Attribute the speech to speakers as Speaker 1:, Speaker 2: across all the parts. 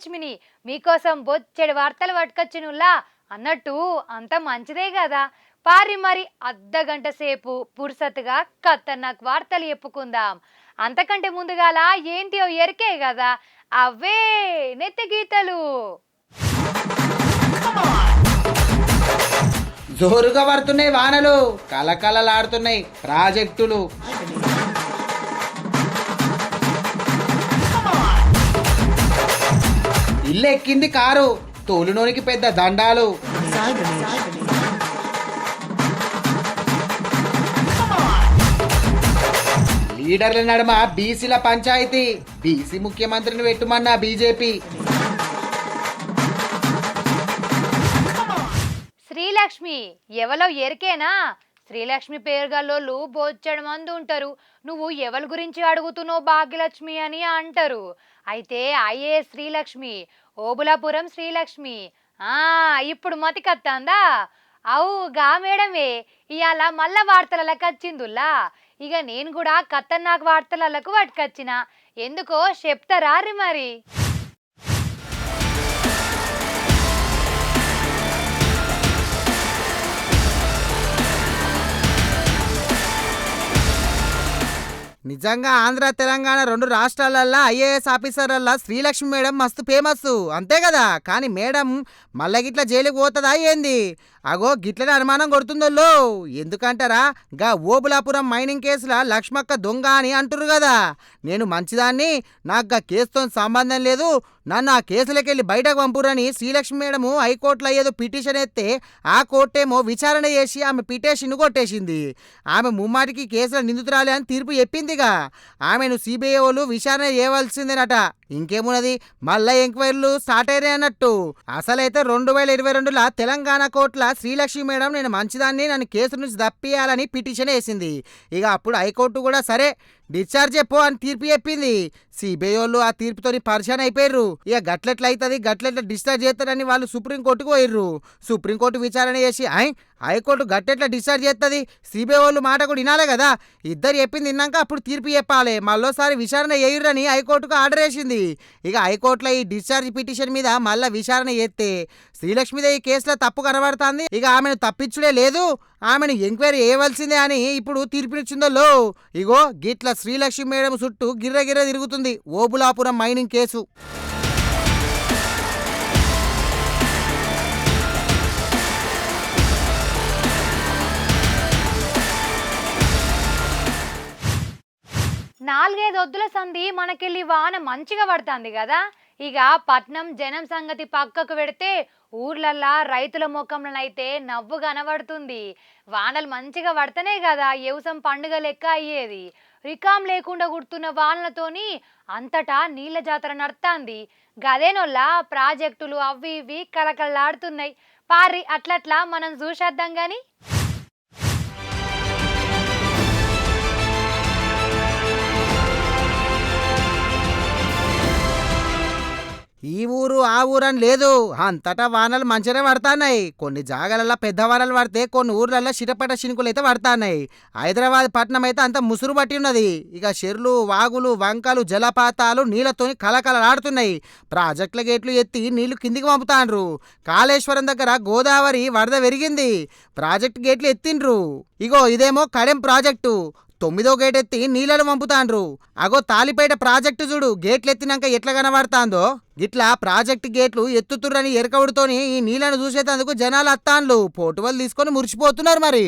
Speaker 1: భాగ్యలక్ష్మిని మీకోసం బొచ్చెడు వార్తలు పట్టుకొచ్చినులా అన్నట్టు అంత మంచిదే కదా పారి మరి అర్ధగంట సేపు పురుసత్తుగా ఖతర్నాక్ వార్తలు చెప్పుకుందాం. అంతకంటే ముందుగాల ఏంటియో ఎరికే కదా అవే నెత్తి గీతలు.
Speaker 2: జోరుగా పడుతున్నాయి వానలు. కలకలలాడుతున్నాయి ప్రాజెక్టులు. ఇల్లు ఎక్కింది కారు తోలునోనికి పెద్ద దండాలు. లీడర్ల నడుమ బీసీల పంచాయతీ. బీసీ ముఖ్యమంత్రిని పెట్టుమన్నా బీజేపీ.
Speaker 1: శ్రీలక్ష్మి ఎవలో ఎరికేనా? శ్రీలక్ష్మి పేరు గల్లోళ్ళు బొచ్చడు మంది ఉంటారు. నువ్వు ఎవరి గురించి అడుగుతున్నావు భాగ్యలక్ష్మి అని అంటారు. అయితే అయ్యే శ్రీలక్ష్మి ఓబులాపురం శ్రీలక్ష్మి. ఆ ఇప్పుడు మతికత్తాందా అవు గా మేడమే ఇవాళ మళ్ళా వార్తలకు వచ్చిందుల్లా? ఇక నేను కూడా ఖతర్నాక్ వార్తలకు పట్టుకొచ్చిన. ఎందుకో చెప్తారా మరి.
Speaker 2: నిజంగా ఆంధ్ర తెలంగాణ రెండు రాష్ట్రాలల్లా ఐఏఎస్ ఆఫీసర్లల్లా శ్రీలక్ష్మి మేడం మస్తు ఫేమస్ అంతే కదా? కానీ మేడం మళ్ళగిట్ల గిట్ల జైలుకి పోతుందా ఏంది? అగో గిట్లనే అనుమానం కొడుతుందో ఎందుకంటారా గా ఓబులాపురం మైనింగ్ కేసుల లక్ష్మక్క దొంగ అని అంటురు కదా నేను మంచిదాన్ని నాకు గా కేసుతో సంబంధం లేదు నన్ను ఆ కేసులకెళ్ళి బయటకు పంపురని శ్రీలక్ష్మి మేడము హైకోర్టులో ఏదో పిటిషన్ ఎత్తే ఆ కోర్టేమో విచారణ చేసి ఆమె పిటిషన్ కొట్టేసింది. ఆమె ముమ్మాటికి కేసుల నిందితురాలే అని తీర్పు చెప్పిందిగా. ఆమెను సిబిఐ వాళ్ళు విచారణ చేయవలసిందేనట. ఇంకేమున్నది? మళ్ళా ఎంక్వైరీలు స్టార్ట్ అయినాయి అన్నట్టు. అసలైతే రెండు వేల ఇరవై రెండులో తెలంగాణ కోర్టుల శ్రీలక్ష్మి మేడం నేను మంచిదాన్ని నన్ను కేసు నుంచి తప్పియాలని పిటిషన్ వేసింది. ఇక అప్పుడు హైకోర్టు కూడా సరే డిశ్చార్జ్ చెప్పు అని తీర్పు చెప్పింది. సిబిఐ వాళ్ళు ఆ తీర్పుతోని పరిశాన్ అయిపోయారు ఇక గట్లెట్ల అవుతుంది గట్లెట్ల డిశ్చార్జ్ చేస్తారని వాళ్ళు సుప్రీంకోర్టుకు పోయిర్రు. సుప్రీంకోర్టు విచారణ చేసి ఐ హైకోర్టు గట్టెట్లా డిశ్చార్జ్ చేస్తుంది సిబిఐ వాళ్ళు మాట కూడా వినాలే కదా? ఇద్దరు చెప్పింది విన్నాక అప్పుడు తీర్పు చెప్పాలి. మళ్ళోసారి విచారణ చేయరని హైకోర్టుకు ఆర్డర్ వేసింది. ఇక హైకోర్టులో ఈ డిశ్చార్జ్ పిటిషన్ మీద మళ్ళీ విచారణ చేస్తే శ్రీలక్ష్మిదే ఈ కేసులో తప్పు కనబడుతుంది. ఇక ఆమెను తప్పించుడే లేదు. ఆమెను ఎంక్వైరీ చేయవలసిందే అని ఇప్పుడు తీర్పునిచ్చిందో ఇగో గిట్ల శ్రీలక్ష్మి మేడం చుట్టూ గిర్రగిర్ర తిరుగుతుంది. Obulapuram mining case.
Speaker 1: నాలుగైదు వద్దుల సంధి మనకెళ్ళి వాన మంచిగా పడుతుంది కదా ఇక పట్నం జనం సంగతి పక్కకు పెడితే ఊర్లల్లా రైతుల ముఖంలోనైతే నవ్వు కనబడుతుంది. వానలు మంచిగా పడితేనే కదా వ్యవసాయం పండుగ లెక్క అయ్యేది. రికాం లేకుండా గుర్తున్న వానలతోని అంతటా నీళ్ళ జాతర నడుతాంది. గదేనొల్లా ప్రాజెక్టులు అవి ఇవి కలకల్లాడుతున్నాయి పారి అట్లట్లా మనం చూసేద్దాం గాని?
Speaker 2: ఈ ఊరు ఆ ఊరు అని లేదు. అంతటా వానలు మంచిగానే పడతాన్నాయి. కొన్ని జాగాలలో పెద్ద వానలు పడితే కొన్ని ఊర్లలో చిటపట చినుకులు అయితే పడతాన్నాయి. హైదరాబాద్ పట్టణం అయితే అంత ముసురు పట్టి ఉన్నది. ఇక చెర్లు వాగులు వంకలు జలపాతాలు నీళ్ళతోని కలకలలాడుతున్నాయి ప్రాజెక్టుల గేట్లు ఎత్తి నీళ్ళు కిందికి పంపుతాండ్రు. కాళేశ్వరం దగ్గర గోదావరి వరద పెరిగింది ప్రాజెక్ట్ గేట్లు ఎత్తిండ్రు. ఇగో ఇదేమో కడెం ప్రాజెక్టు. తొమ్మిదో గేట్ ఎత్తి నీళ్ళను పంపుతాండ్రు అగో తాలిపేట ప్రాజెక్టు చూడు గేట్లు ఎత్తినాక ఎట్లా కనబడతాందో. గిట్లా ప్రాజెక్ట్ గేట్లు ఎత్తుతుర్రని ఎరకవుడుతోని ఈ నీళ్ళను చూసేటందుకు జనాలు అత్తాన్లు పోటువలు తీసుకొని మురిసిపోతున్నారు మరి.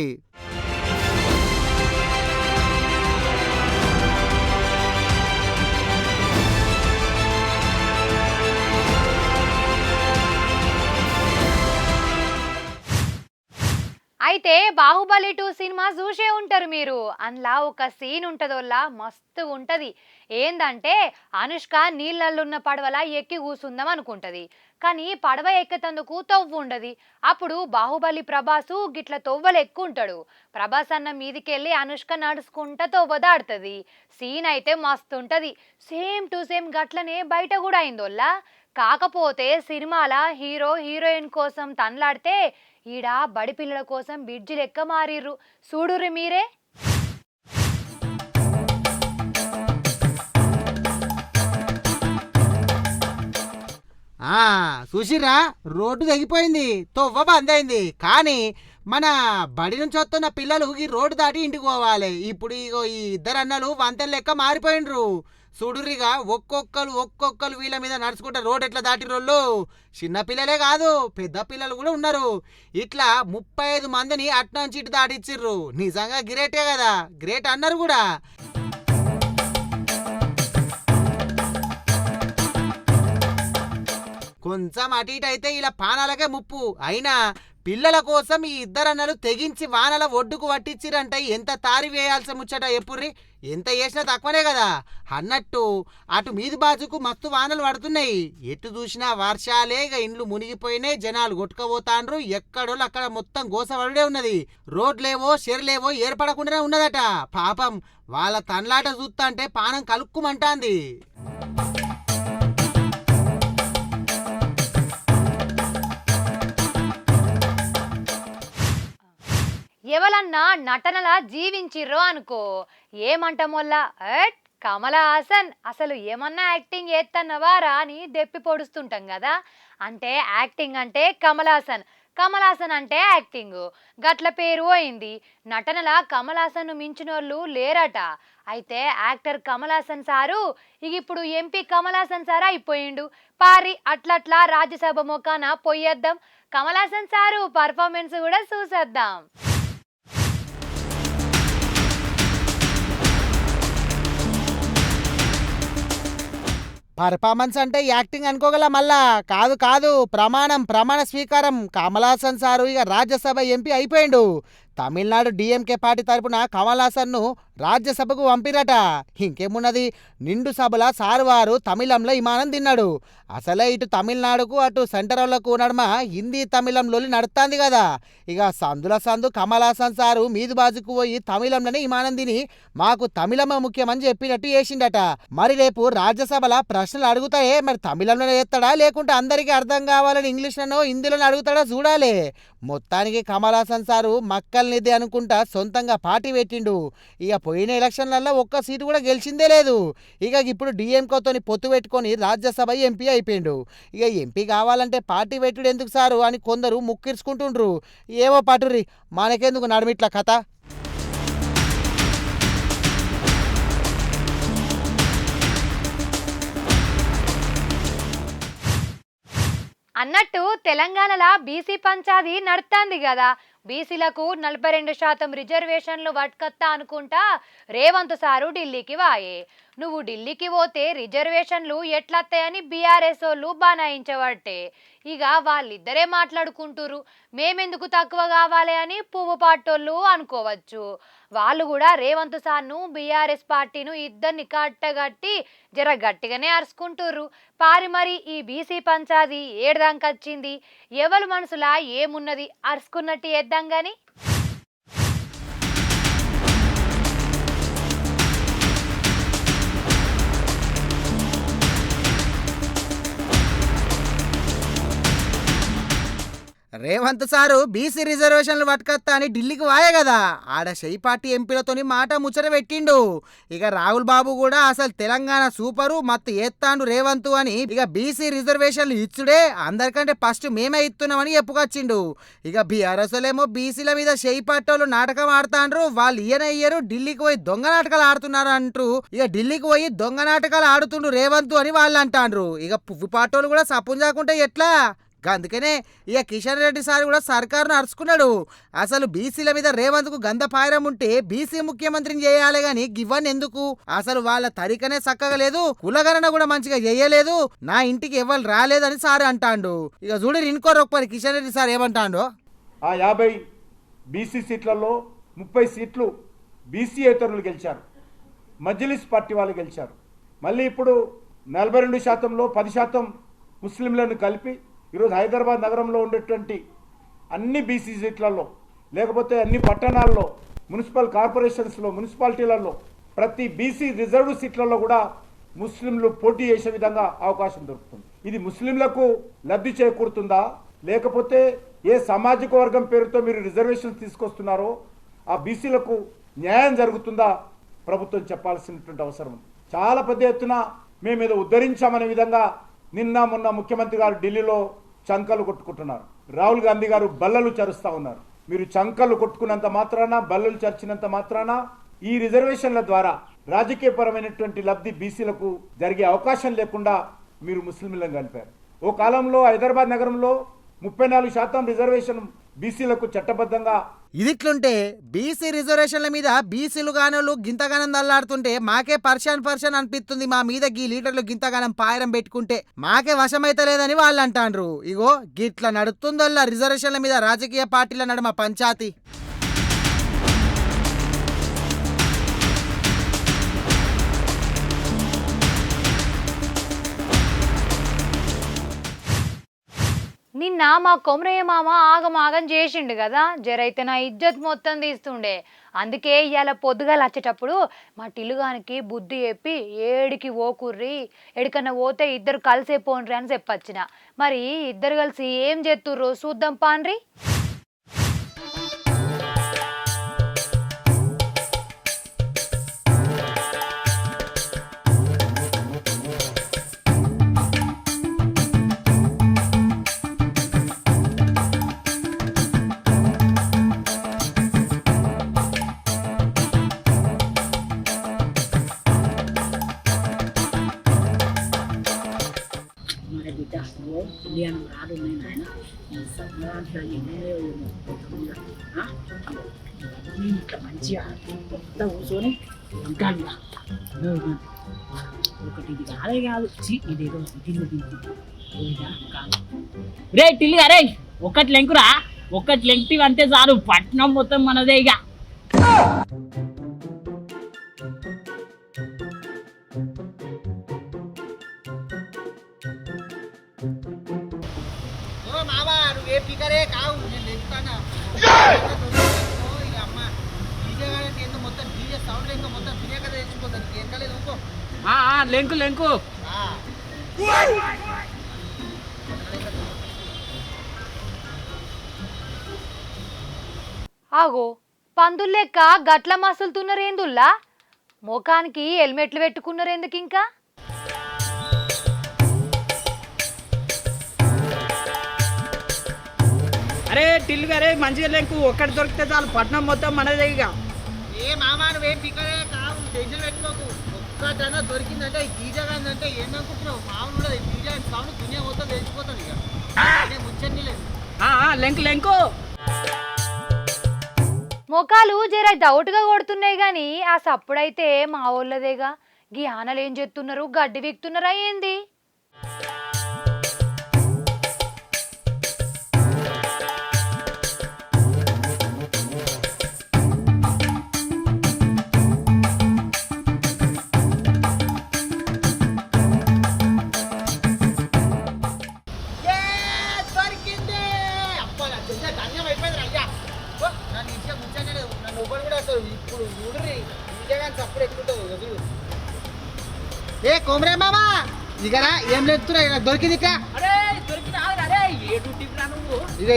Speaker 1: అయితే బాహుబలి టూ సినిమా చూసే ఉంటారు మీరు. అందులో ఒక సీన్ ఉంటుందోలా మస్తు ఉంటుంది. ఏందంటే అనుష్క నీళ్ళల్లో ఉన్న ఎక్కి కూసుందాం అనుకుంటది. కానీ పడవ ఎక్కతందుకు తవ్వు ఉండదు. అప్పుడు బాహుబలి ప్రభాసు గిట్ల తొవ్వలు ఎక్కుంటాడు ప్రభాస్ అన్న మీదికెళ్ళి అనుష్క నడుచుకుంటా తొవ్వదాడుతుంది. సీన్ అయితే మస్తు ఉంటుంది సేమ్ టు సేమ్ గట్లనే బయట కూడా అయిందోల్లా కాకపోతే సినిమాల హీరో హీరోయిన్ కోసం తనలాడితే ఈడ బడి పిల్లల కోసం బిడ్జి లెక్క మారిర్రు. చూడుర్రి మీరే?
Speaker 2: చూసిరా రోడ్డు తగ్గిపోయింది తొవ్వ బంద్ అయింది కానీ మన బడి నుంచి వస్తున్న పిల్లలు ఈ రోడ్డు దాటి ఇంటికి పోవాలి. ఇప్పుడు ఇగో ఈ ఇద్దరు అన్నలు వంతెన లెక్క మారిపోయిండ్రు. సుడురిగా ఒక్కొక్కరు ఒక్కొక్కరు వీళ్ళ మీద నడుచుకుంటే రోడ్ ఎట్లా దాటిరోళ్ళు చిన్న పిల్లలే కాదు పెద్ద పిల్లలు కూడా ఉన్నారు. ఇట్లా ముప్పై ఐదు మందిని అట్నుంచి ఇటు దాటిచ్చిర్రు. నిజంగా గ్రేటే కదా గ్రేట్ అన్నారు కూడా. కొంచెం అటు ఇటు అయితే ఇలా పానాలకే ముప్పు. అయినా పిల్లల కోసం ఈ ఇద్దరన్నలు తెగించి వానల ఒడ్డుకు పట్టించిరంటే ఎంత తారి వేయాల్సి ముచ్చట ఎప్పుర్రి? ఎంత వేసినా తక్కువనే కదా. అన్నట్టు అటు మీది బాజుకు మస్తు వానలు పడుతున్నాయి. ఎటు చూసినా వర్షాలే ఇక ఇండ్లు మునిగిపోయినాయి జనాలు కొట్టుకపోతాండ్రు. ఎక్కడోళ్ళు అక్కడ మొత్తం గోసపడే ఉన్నది. రోడ్లేవో షెర్లేవో ఏర్పడకుండానే ఉన్నదట. పాపం వాళ్ళ తన్లాట చూస్తా అంటే పానం కలుక్కుమంటాంది.
Speaker 1: ఎవలన్నా నటనలా జీవించిర్రో అనుకో. ఏమంటాం వల్ల ఎట్ కమల హాసన్. అసలు ఏమన్నా యాక్టింగ్ ఏత్తన్నవారా అని దెప్పి పొడుస్తుంటాం కదా అంటే యాక్టింగ్ అంటే కమల్ హాసన్. కమల్ హాసన్ అంటే యాక్టింగ్. గట్ల పేరు పోయింది. నటనలా కమల్ హాసన్ను మించినోళ్ళు లేరట. అయితే యాక్టర్ కమల్ హాసన్ సారు ఇక ఇప్పుడు ఎంపీ కమల్ హాసన్ సార్ అయిపోయిండు. పారి అట్లట్లా రాజ్యసభ మొకాన పోయేద్దాం కమల్ హాసన్ సారు పర్ఫార్మెన్స్ కూడా చూసేద్దాం.
Speaker 2: పర్ఫార్మెన్స్ అంటే యాక్టింగ్ అనుకోగల మళ్ళా. కాదు కాదు. ప్రమాణం ప్రమాణ స్వీకారం. కమలాసన్ సారు ఇక రాజ్యసభ ఎంపీ అయిపోయిండు. తమిళనాడు డిఎంకే పార్టీ తరపున కమల్ హాసన్ను రాజ్యసభకు పంపిరట. ఇంకేమున్నది? నిండు సభల సార్వారు తమిళంలో విమానం తిన్నాడు. అసలే ఇటు తమిళనాడుకు అటు సెంటర్లకు నడమ హిందీ తమిళంలో నడుస్తుంది కదా. ఇక సందుల సందు కమల్ హాసన్ సారు మీది బాజుకు పోయి తమిళంలోనే విమానం తిని మాకు తమిళమే ముఖ్యమని చెప్పినట్టు చేసిండట. మరి రేపు రాజ్యసభల ప్రశ్నలు అడుగుతాయే? మరి తమిళంలోనే చేస్తాడా? లేకుంటే అందరికీ అర్థం కావాలని ఇంగ్లీష్లోనో హిందీలోనే అడుగుతాడా? చూడాలి. మొత్తానికి కమల్ హాసన్ సారు మక్కల్నిది అనుకుంటా సొంతంగా పార్టీ పెట్టిండు. ఇక పోయిన ఎలక్షన్లలో ఒక్క సీటు కూడా గెలిచిందే లేదు. ఇక ఇప్పుడు డిఎంకోతోని పొత్తు పెట్టుకొని రాజ్యసభ ఎంపీ అయిపోయిండు. ఇక ఎంపీ కావాలంటే పార్టీ పెట్టుడు ఎందుకు సారు అని కొందరు ముక్కిర్చుకుంటుండ్రు. ఏమో పటుర్రి మనకెందుకు నడుమిట్ల కథ?
Speaker 1: అన్నట్టు తెలంగాణలో బీసీ పంచాది నడుస్తుంది కదా బీసీలకు నలభై రెండు శాతం రిజర్వేషన్లు వట్కత్తా అనుకుంటా రేవంత్ సారు ఢిల్లీకి వాయే. నువ్వు ఢిల్లీకి పోతే రిజర్వేషన్లు ఎట్లత్తాయని బీఆర్ఎస్ వాళ్ళు బనాయించబట్టే. ఇక వాళ్ళిద్దరే మాట్లాడుకుంటురు మేమెందుకు తక్కువ కావాలి అని పువ్వు పాటోళ్ళు అనుకోవచ్చు. వాళ్ళు కూడా రేవంత్ సార్ను బీఆర్ఎస్ పార్టీను ఇద్దరిని కట్టగట్టి జర గట్టిగానే అరుచుకుంటుర్రు. పారి మరి ఈ బీసీ పంచాది ఏడదాకొచ్చింది ఎవరి మనసులా ఏమున్నది? అరుచుకున్నట్టు చేద్దాం గాని.
Speaker 2: రేవంత్ సారు బీసీ రిజర్వేషన్లు పట్టుకత్తా అని ఢిల్లీకి వాయే కదా. ఆడ షై పార్టీ ఎంపీలతోని మాట ముచ్చట పెట్టిండు. ఇక రాహుల్ బాబు కూడా అసలు తెలంగాణ సూపరు మత్తు ఏత్తాండు రేవంత్ అని. ఇక బీసీ రిజర్వేషన్లు ఇచ్చుడే అందరికంటే ఫస్ట్ మేమే ఇస్తున్నామని చెప్పుకొచ్చిండు. ఇక బీఆర్ఎస్లేమో బీసీల మీద షై పార్టీ నాటకం ఆడుతాండ్రు వాళ్ళు ఇయ్యన ఇయ్యరు ఢిల్లీకి పోయి దొంగ నాటకాలు ఆడుతున్నారు అంటారు ఇక ఢిల్లీకి పోయి దొంగ నాటకాలు ఆడుతుండు రేవంత్ అని వాళ్ళు అంటాండ్రు ఇక పువ్వు పాటోలు కూడా సపుంజాకుంటే ఎట్లా? అందుకనే ఇక కిషన్ రెడ్డి సార్ కూడా సర్కారును అరుచుకున్నాడు. అసలు బీసీల మీద రేవంత్కు గంధపాయరం ఉంటే బీసీ ముఖ్యమంత్రిని చేయాలి గాని గివ్వని ఎందుకు? అసలు వాళ్ళ తరికనే చక్కగా లేదు కులగణన కూడా మంచిగా చేయలేదు నా ఇంటికి ఎవరు రాలేదని సార్ అంటాండు. ఇక చూడు ఇన్కోరు ఒక్కరి కిషన్ రెడ్డి సార్ ఏమంటాండో?
Speaker 3: ఆ యాభై బీసీ సీట్లలో ముప్పై సీట్లు బీసీ గెలిచారు. మజ్లిస్ పార్టీ వాళ్ళు గెలిచారు. మళ్ళీ ఇప్పుడు నలభై రెండు శాతంలో పది శాతం ముస్లింలను కలిపి ఈరోజు హైదరాబాద్ నగరంలో ఉండేటువంటి అన్ని బీసీ సీట్లలో లేకపోతే అన్ని పట్టణాల్లో మున్సిపల్ కార్పొరేషన్స్లో మున్సిపాలిటీలలో ప్రతి బీసీ రిజర్వ్ సీట్లలో కూడా ముస్లింలు పోటీ చేసే విధంగా అవకాశం దొరుకుతుంది. ఇది ముస్లింలకు లబ్ధి చేకూరుతుందా? లేకపోతే ఏ సామాజిక వర్గం పేరుతో మీరు రిజర్వేషన్ తీసుకొస్తున్నారో ఆ బీసీలకు న్యాయం జరుగుతుందా? ప్రభుత్వం చెప్పాల్సినటువంటి అవసరం చాలా పెద్ద ఎత్తున మేము ఏదో ఉద్ధరించామనే విధంగా నిన్న మొన్న ముఖ్యమంత్రి గారు ఢిల్లీలో చంకలు కొట్టుకుంటున్నారు. రాహుల్ గాంధీ గారు బల్లలు చరుస్తా ఉన్నారు. మీరు చంకలు కొట్టుకున్నంత మాత్రాన బల్లలు చరిచినంత మాత్రాన ఈ రిజర్వేషన్ల ద్వారా రాజకీయపరమైనటువంటి లబ్ధి బీసీలకు జరిగే అవకాశం లేకుండా మీరు ముస్లింలను కలిపారు. ఓ కాలంలో హైదరాబాద్ నగరంలో ముప్పై నాలుగు శాతం రిజర్వేషన్ బీసీలకు చట్టబద్ధంగా.
Speaker 2: ఇదిట్లుంటే బీసీ రిజర్వేషన్ల మీద బీసీలు గానోళ్ళు గింతగానం దల్లాడుతుంటే మాకే పర్షన్ పర్షన్ అనిపిస్తుంది మా మీద గీ లీటర్లు గింతగానం పాయరం పెట్టుకుంటే. మాకే వశమైతలేదని వాళ్ళు అంటాండ్రు ఇగో గిట్ల నడుతుందల్లా రిజర్వేషన్ల మీద రాజకీయ పార్టీల నడుమ పంచాయతీ
Speaker 1: నిన్న మా కొమరయ్య మామ ఆగమాగం చేసిండు కదా జరైతే నా ఇజ్జత్ మొత్తం తీస్తుండే. అందుకే ఇవాళ పొద్దుగాల వచ్చేటప్పుడు మా టిలుగానికి బుద్ధి చెప్పి ఏడికి ఓకుర్రి ఎడికన్నా పోతే ఇద్దరు కలిసే పోన్రి అని చెప్పొచ్చిన. మరి ఇద్దరు కలిసి ఏం చేస్తుర్రు చూద్దాం పాన్రి
Speaker 4: మరి బిడ్డ ఓ నేను ఎన్నో నేను ఇట్లా మంచిగా కొత్త కూర్చొని ఉంటాను ఒకటి ఇది కాదే కాదు ఇదేదో కాదు రే అరే ఒక్కటి లెంకురా ఒక్కటి చాలు. పట్నం మొత్తం మనదే ఇక.
Speaker 5: కావు నేను అమ్మ డీజే మొత్తం డీజే సౌండ్ మొత్తం తినే కదా ఎక్కలేదు
Speaker 4: లెంకు లెంకు.
Speaker 5: ఆ.
Speaker 1: ఆగో పందులు లెక్క గట్ల మసులుతున్నారేందుల్లా ముఖానికి హెల్మెట్లు పెట్టుకున్నారెందుకు ఇంకా
Speaker 4: అరే టిల్లు గారే మంచిగా లెంకు ఒక్కటి దొరికితే చాలు పట్నం మొత్తం మనదే ఇక.
Speaker 5: ఏ మామా నువ్వేం పికరే కావు టెన్షన్ పెట్టుకోకు. ఒక్కటన్నా దొరికిందంటే ఈ డీజే గాందంటే ఏందనుకుంటున్నావు మామూలు కూడా డీజే సౌండ్ దునియా మొత్తం తెలిసిపోతుంది ఇక. ముచ్చని లేదు.
Speaker 4: లెంకు లెంకు.
Speaker 1: ముఖాలు జర డౌట్గా కొడుతున్నాయి కానీ ఆ సప్పుడైతే మా వాళ్ళదేగా. గీ ఆనలు ఏం చేస్తున్నారు గడ్డి వీక్తున్నారా ఏంది?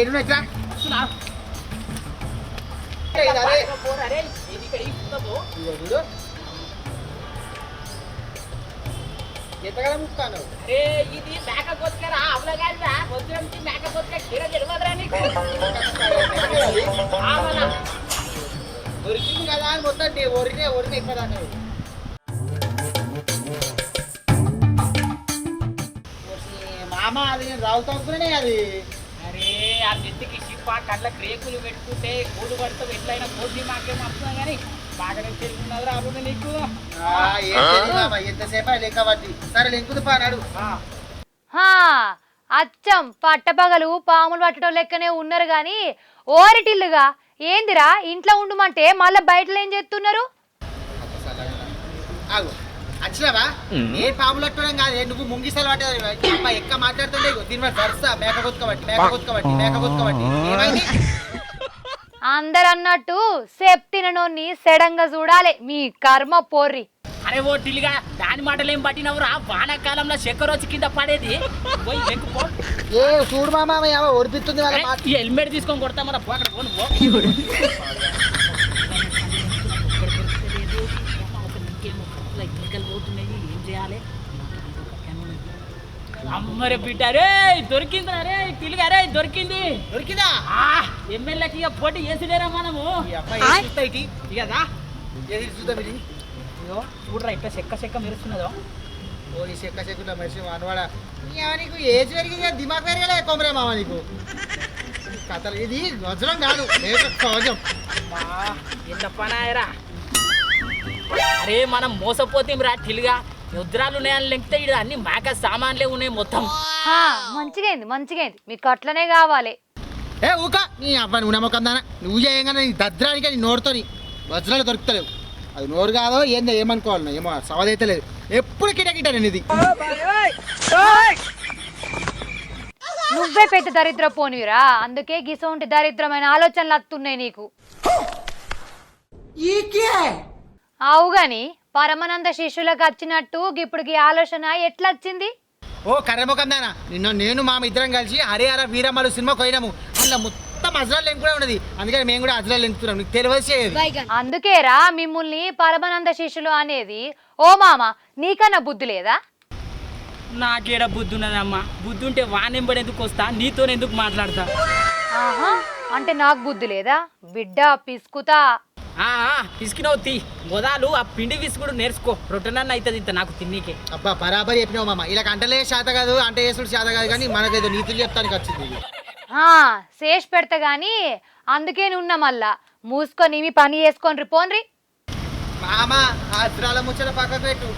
Speaker 5: ఇడు ఇక్కడ
Speaker 4: అసలు ఆ-
Speaker 5: ఇది
Speaker 4: ఇది ఇక్కడ
Speaker 5: ఎంతకాలం ముక్కాను
Speaker 4: అరే ఇది మేక కొట్టుకరా అవలగాడిరా వద్దు మేక కొట్టుక క్షీర తెలియదురా నీకు.
Speaker 5: దొరికింది కదా అని మొత్తం నీ ఒరినే ఒరినే ఇప్పదాకా మామ అది నేను రావుతా అనుకునే అది.
Speaker 4: అరే ఆ నెత్తికి షిప్ప కళ్ళ క్రేకులు పెట్టుకుంటే కూడు పడతావు ఎట్లయినా కోటి మాకేం వస్తున్నా కానీ బాగానే తెలుగున్నది రాబోదు నీకు.
Speaker 5: ఆ, ఏం తెలియదు మామ, ఎంతసేపు లెక్క పట్టి సరే లెంకుదు పానాడు
Speaker 4: ఆ,
Speaker 1: హా అచ్చం పట్టపగలు పాములు పట్టడం లెక్కనే ఉన్నారు కానీ ఓరిటిల్లుగా. ఏందిరా ఇంట్లో ఉండమంటే మళ్ళీ బయటలో ఏం చేస్తున్నారు
Speaker 5: ఆగు. వచ్చినావా ఏ పాములు అట్టడం కాదు నువ్వు ముంగిసలు పట్టే అమ్మ ఎక్క మాట్లాడుతుండే ఇగో దీని మీద దర్శా మేక కొట్టుకోబట్టి మేక కొట్టుకోబట్టి మేక కొట్టుకోబట్టి ఏమైంది?
Speaker 1: అందరు అన్నట్టు సెప్తిననోన్ని సెడంగా చూడాలి మీ కర్మ పోర్రి.
Speaker 4: అరే ఓ టిల్లిగా దాని మాటలేం పట్టినవురా? వానాకాలంలో చక్కెర వచ్చి కింద పడేది. పోయి
Speaker 5: ఏ చూడు మామ ఏమో ఒడిపిస్తుంది వాళ్ళ మాట
Speaker 4: ఈ హెల్మెట్ తీసుకొని కొడతా మన పో అక్కడ పోను పో. అమ్మరే బిడ్డ రే దొరికిందిరా రే పిలుగా రే దొరికింది.
Speaker 5: దొరికిందా?
Speaker 4: ఎమ్మెల్యేకి ఇక పోటీ చేసిలేరా మనము?
Speaker 5: ఇక చూద్దాం ఇది?
Speaker 4: చూడరా ఇట్లా చెక్క చెక్క మెరుస్తున్నదో.
Speaker 5: ఓ ఈ చెక్క చెక్కుల మనిషి మనవాడ నీకు ఏజ్ పెరిగింది దిమాగ్ పెరగలే కొమరే మామ నీకు. కథలు ఇది వజ్రం కాదు సహజం.
Speaker 4: ఎంత పనాయరా. అరే మనం మోసపోతే రా టిల్గా రుద్రాలు ఉన్నాయని లెంకితే ఇక్కడ అన్ని మాక సామాన్లే ఉన్నాయి మొత్తం.
Speaker 1: హా, మంచిగైంది మంచిగైంది మీకు అట్లనే కావాలి.
Speaker 5: ఏ ఊక నీ అబ్బాయి నువ్వు నమ్మకం దానా. నువ్వు చేయంగానే నీ దద్రానికి నీ నోరుతోని వజ్రాలు దొరుకుతలేవు. అది నోరు కాదో ఏందో ఏమనుకోవాలి ఏమో సవదైతే లేదు ఎప్పుడు కిటకిట నేను ఇది
Speaker 1: నువ్వే పెద్ద దరిద్ర పోనివిరా అందుకే గిసోంటి దరిద్రమైన ఆలోచనలు వస్తున్నాయి నీకు. అవు గాని పరమానంద శిష్యులకు వచ్చినట్టు ఇప్పుడుకి ఆలోచన ఎట్లా వచ్చింది?
Speaker 5: ఓ కర్రముఖం దానా నిన్న నేను మా ఇద్దరం కలిసి హరే హర వీరమ్మలు సినిమా పోయినాము. అందులో మొత్తం అజ్రాలు లెంక్ కూడా ఉన్నది. అందుకని మేము కూడా అజ్రాలు లెంకుతున్నాం నీకు తెలియదు
Speaker 1: అందుకేరా మిమ్మల్ని పరమానంద శిష్యులు అనేది ఓ మామ నీకన్నా బుద్ధి లేదా?
Speaker 4: నాకేడ బుద్ధి ఉన్నదమ్మా. బుద్ధి ఉంటే వానెంబడి ఎందుకు వస్తా? నీతో ఎందుకు మాట్లాడతా?
Speaker 1: ఆహా అంటే నాకు బుద్ధి లేదా? బిడ్డ పిసుకుతా.
Speaker 4: పిసికినవు తీ. మొదలు ఆ పిండి విసుకుడు నేర్చుకో. రొట్టెనన్న అవుతుంది ఇంత నాకు తిన్నీకే.
Speaker 5: అబ్బా బరాబర్ చెప్పినావు మామ. ఇలా అంటలే శాత కాదు అంటే వేసుడు శాత కాదు కానీ మనకేదో నీతులు చెప్తానికి వచ్చింది.
Speaker 1: శేష్ పెడతా గాని అందుకే నున్న మళ్ళా. మూసుకొని మీ పని చేసుకొని పోన్రి.
Speaker 5: మామ ఆ అజ్రాల ముచ్చట పక్క పెట్టు.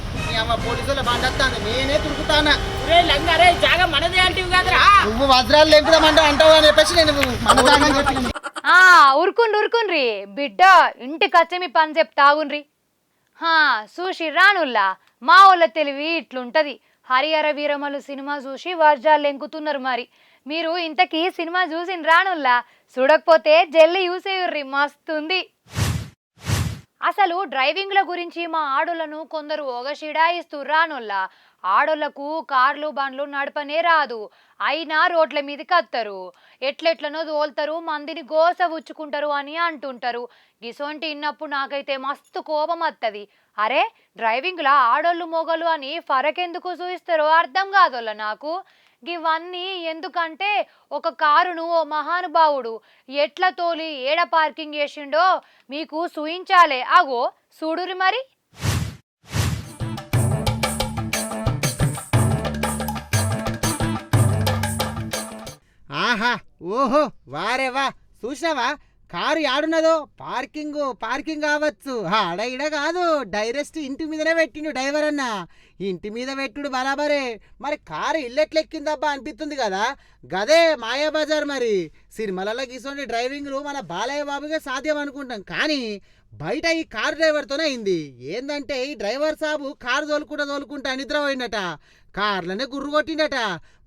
Speaker 5: అమ్మ పోలీసుల బండత్తాను నేనే తురుకుతానా
Speaker 4: రే లంగా రే జాగా మనదే అంటివి కాదురా.
Speaker 5: నువ్వు వజ్రాలు లెంకుదామంటే అంటావు అని చెప్పేసి నేను మన దాకా చెప్పిన
Speaker 1: ఆ ఉరుకుండ్రి ఉరుకుండ్రి బిడ్డ ఇంటికి వచ్చి మీ పని చెప్తా ఆగుండ్రి హా చూసి రానుల్లా. మా వాళ్ళ తెలివి ఇట్లుంటది. హరిహర వీరమలు సినిమా చూసి వర్జాలు ఎంకుతున్నారు మరి. మీరు ఇంతకీ సినిమా చూసి రానుల్లా? చూడకపోతే జల్లి యూసేయుర్రి మస్తుంది. అసలు డ్రైవింగ్ల గురించి మా ఆడోళ్ళను కొందరు ఒగషిడాయిస్తూ రానోళ్ళ. ఆడోళ్ళకు కార్లు బండ్లు నడపనే రాదు. అయినా రోడ్ల మీదకి కత్తరు. ఎట్లెట్లనో దోల్తారు మందిని గోస ఉచ్చుకుంటారు అని అంటుంటారు. గిసొంటి ఇన్నప్పుడు నాకైతే మస్తు కోపం వస్తుంది అరే డ్రైవింగ్లా ఆడోళ్ళు మొగలు అని ఫరకెందుకు చూయిస్తారో అర్థం కాదోళ్ళ నాకు. ఇవన్నీ ఎందుకంటే ఒక కారును ఓ మహానుభావుడు ఎట్ల తోలి ఏడ పార్కింగ్ చేసిండో మీకు సూయించాలే. అగో చూడురి మరి.
Speaker 2: ఆహా ఓహో వారే వా చూసినావా? కారు యాడున్నదో? పార్కింగ్ పార్కింగ్ కావచ్చు. ఆడ ఈడ కాదు. డైరెక్ట్ ఇంటి మీదనే పెట్టిండు డ్రైవర్ అన్న. ఇంటి మీద పెట్టుడు బరాబరే. మరి కారు ఇల్లెట్లెక్కిందబ్బా అనిపిస్తుంది కదా? గదే మాయాబజార్ మరి. సినిమాలలో గీసోండి డ్రైవింగ్లు మన బాలయ్య బాబుగా సాధ్యం అనుకుంటాం. కానీ బయట ఈ కారు డ్రైవర్తోనే అయింది. ఏందంటే ఈ డ్రైవర్ సాబు కారు తోలుకుంటా తోలుకుంటా నిద్ర పోయిండట కార్లనే గుర్రు కొట్టిండట.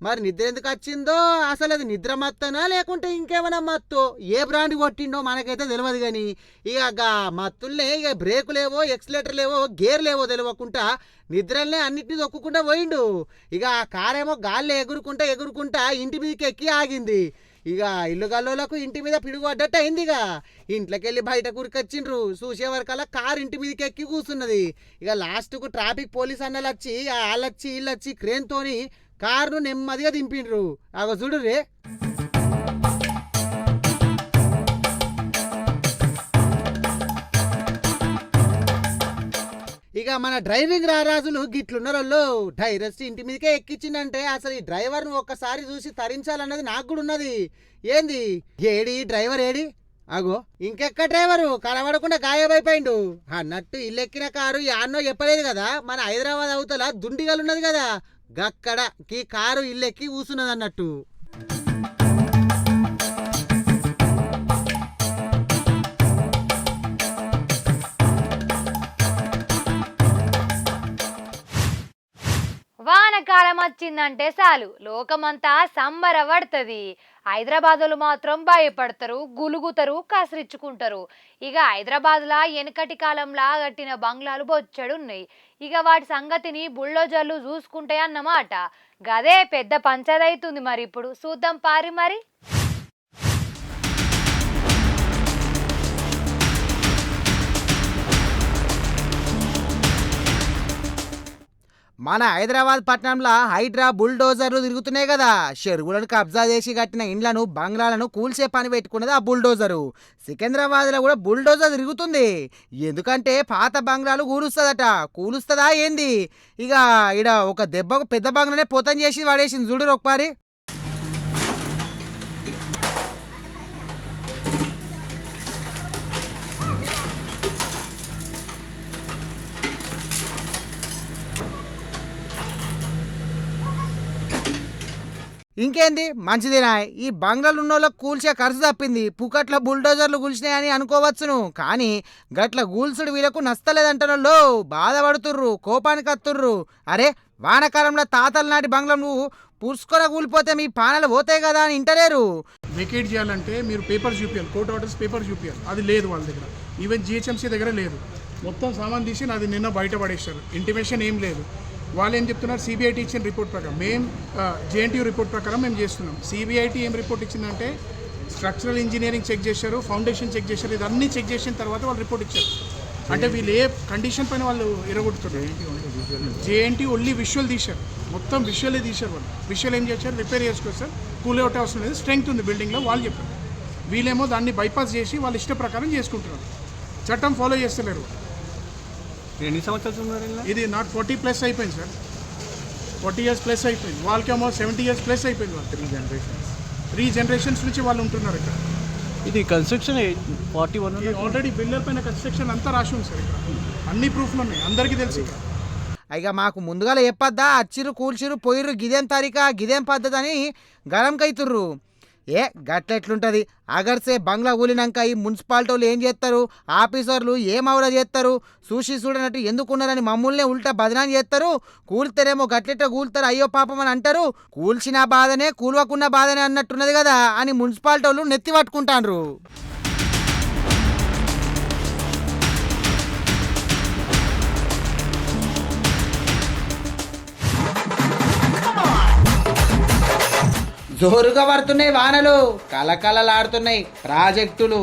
Speaker 2: మరి నిద్ర ఎందుకు వచ్చిందో? అసలు అది నిద్ర మత్తనా లేకుంటే ఇంకేమైనా మత్తు? ఏ బ్రాండ్ కొట్టిండో మనకైతే తెలియదు కానీ ఇక గా మత్తుల్నే ఇక బ్రేకులేవో ఎక్సలేటర్ లేవో గేర్ లేవో తెలియకుండా నిద్రల్నే అన్నిటిని తొక్కుకుంటా పోయిండు. ఇక ఆ కారేమో గాల్లో ఎగురుకుంటా ఎగురుకుంటా ఇంటి మీదకి ఎక్కి ఆగింది. ఇక ఇల్లు గల్లోలకు ఇంటి మీద పిడుగు అయింది ఇక ఇంట్లోకి వెళ్ళి బయట కూరికొచ్చిండ్రు. చూసేవరకల్లా కారు ఇంటి మీదకి ఎక్కి కూర్చున్నది ఇక లాస్ట్కు ట్రాఫిక్ పోలీస్ అన్నలు వచ్చి వాళ్ళొచ్చి వీళ్ళొచ్చి క్రేన్తోని కారును నెమ్మదిగా దింపిండ్రు. అగ చూడు రే ఇక మన డ్రైవింగ్ రారాజులు గిట్లున్నారు డైరెస్ట్ ఇంటి మీదకే ఎక్కించిందంటే అసలు ఈ డ్రైవర్ను ఒక్కసారి చూసి తరించాలన్నది నాకు కూడా ఉన్నది. ఏంది? ఏడి? డ్రైవర్ ఏడి? అగో ఇంకెక్క డ్రైవరు? కనబడకుండా గాయమైపోయిండు. అన్నట్టు ఇల్లెక్కిన కారు యాన్నో చెప్పలేదు కదా? మన హైదరాబాద్ అవతల దుండిగలు ఉన్నది కదా. గక్కడ ఈ కారు ఇల్లెక్కి ఊసున్నది అన్నట్టు
Speaker 1: వానకాలం వచ్చిందంటే చాలు. లోకమంతా సంబరపడుతుంది. హైదరాబాదులు మాత్రం భయపడతారు గులుగుతారు కసిరించుకుంటారు ఇక హైదరాబాద్లా వెనకటి కాలంలా కట్టిన బంగ్లాలు బొచ్చడున్నాయి. ఇక వాటి సంగతిని బుల్డోజర్లు చూసుకుంటాయి అన్నమాట గదే పెద్ద పంచదైతుంది మరి ఇప్పుడు చూద్దాం పారి మరి.
Speaker 2: మన హైదరాబాద్ పట్టణంలో హైడ్రా బుల్డోజర్లు తిరుగుతున్నాయి కదా. చెరువులను కబ్జా చేసి కట్టిన ఇండ్లను బంగ్లాలను కూల్చే పని పెట్టుకున్నది ఆ బుల్డోజరు. సికింద్రాబాద్లో కూడా బుల్డోజర్ తిరుగుతుంది. ఎందుకంటే పాత బంగ్లాలు కూలుస్తుందట కూలుస్తుందా ఏంది? ఇక ఇడ ఒక దెబ్బకు పెద్ద బంగ్లానే పోతం చేసి వాడేసింది. చూడు ఒకసారి ఇంకేంది? మంచిదేనా? ఈ బంగ్లాలు ఉన్నోళ్ళకి కూల్చే ఖర్చు తప్పింది. పుకట్ల బుల్డోజర్లు కూల్చినాయని అనుకోవచ్చును. కానీ గట్ల గూల్సుడు వీళ్ళకు నస్తలేదంటనోళ్ళు బాధపడుతుర్రు కోపానికి అత్తుర్రు అరే వానకాలంలో తాతల నాటి బంగ్లా నువ్వు పురుసుకొని కూలిపోతే మీ పానలు పోతాయి కదా అని ఇంటలేరు.
Speaker 6: వెకేట్ చేయాలంటే మీరు పేపర్ చూపించాలి కోర్ట్ ఆర్డర్స్ పేపర్ చూపించాలి అది లేదు వాళ్ళ దగ్గర. ఈవెన్ జిహెచ్ఎంసీ దగ్గర లేదు. మొత్తం సామాన్ తీసి నాది నిన్న బయట పడేశారు. ఇంటిమేషన్ ఏం లేదు. వాళ్ళు ఏం చెప్తున్నారు? సిబిఐటి ఇచ్చిన రిపోర్ట్ ప్రకారం. మేము జేఎన్టీయూ రిపోర్ట్ ప్రకారం మేము చేస్తున్నాం. సిబిఐటి ఏం రిపోర్ట్ ఇచ్చిందంటే స్ట్రక్చరల్ ఇంజనీరింగ్ చెక్ చేశారు ఫౌండేషన్ చెక్ చేశారు ఇదన్నీ చెక్ చేసిన తర్వాత వాళ్ళు రిపోర్ట్ ఇచ్చారు. అంటే వీళ్ళు ఏ కండిషన్ పైన వాళ్ళు ఎరగొడుతున్నారు జేఎన్టీ ఓన్లీ విజువల్ తీశారు. మొత్తం విజువలే తీశారు వాళ్ళు. విజువల్ ఏం చేశారు? రిపేర్ చేసుకొస్తారు కూల్ అవుట్ అవసరం లేదు స్ట్రెంగ్త్ ఉంది బిల్డింగ్లో వాళ్ళు చెప్పారు. వీళ్ళేమో దాన్ని బైపాస్ చేసి వాళ్ళ ఇష్ట ప్రకారం చేసుకుంటున్నారు. చట్టం ఫాలో చేస్తలేరు
Speaker 7: ఎన్ని సంవత్సరాలు ఉన్నారు
Speaker 6: ఇది నాట్ ఫార్టీ ప్లస్ అయిపోయింది సార్. ఫార్టీ ఇయర్స్ ప్లస్ అయిపోయింది. వాళ్ళకేమో సెవెంటీ ఇయర్స్ ప్లస్ అయిపోయింది వాళ్ళు త్రీ జనరేషన్స్. త్రీ జనరేషన్స్ నుంచి వాళ్ళు ఉంటున్నారు ఇక్కడ.
Speaker 7: ఇది construction forty one
Speaker 6: already builder పైన కన్స్ట్రక్షన్ అంతా రాసి ఉంది సార్ ఇక్కడ. అన్ని ప్రూఫ్లు ఉన్నాయి. అందరికీ తెలుసు ఇక్కడ.
Speaker 2: ఇక మాకు ముందుగా చెప్పొద్దా? అచ్చిరు కూల్చిరు పోయిర్రు గిదేం తారీఖా గిదేం పద్ధతి అని గరంకైతుర్రు ఏ గట్లెట్లుంటది అగర్సే బంగ్లా ఊలినాక ఈ మున్సిపాలిటీ వాళ్ళు ఏం చేస్తారు ఆఫీసర్లు ఏం అవడ చేస్తారు చూసి చూడనట్టు ఎందుకున్నారని మమ్మల్నే ఉల్టా బదనాం చేస్తారు కూల్తారేమో గట్లెట్ట కూల్తారు అయ్యో పాపం అని అంటారు? కూల్చిన బాధనే కూల్వకున్న బాధనే అన్నట్టున్నది కదా అని మున్సిపాలిటీ వాళ్ళు నెత్తి పట్టుకుంటాండ్రు. జోరుగా పడుతున్నాయి వానలు. కలకలలాడుతున్నాయి ప్రాజెక్టులు.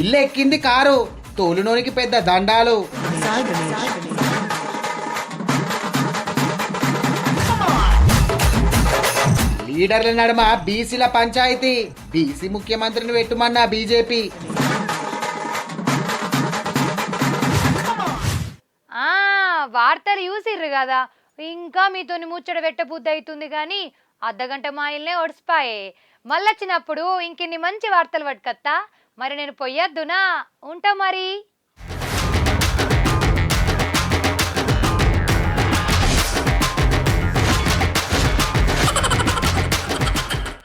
Speaker 2: ఇల్లు ఎక్కింది కారు తోలునోనికి పెద్ద దండాలు. లీడర్ల నడుమ బీసీల పంచాయతీ. బీసీ ముఖ్యమంత్రిని పెట్టుమన్నా బీజేపీ.
Speaker 1: వార్తలు చూసిర్రు కదా. ఇంకా మీతోని ముచ్చట పెట్టబుద్ధి అవుతుంది కానీ అర్ధగంట మాయిల్నే ఒడిసిపాయే. మళ్ళొచ్చినప్పుడు ఇంకిన్ని మంచి వార్తలు పట్టుకత్తా. మరి నేను పొయ్యొద్దునా? ఉంటా మరి.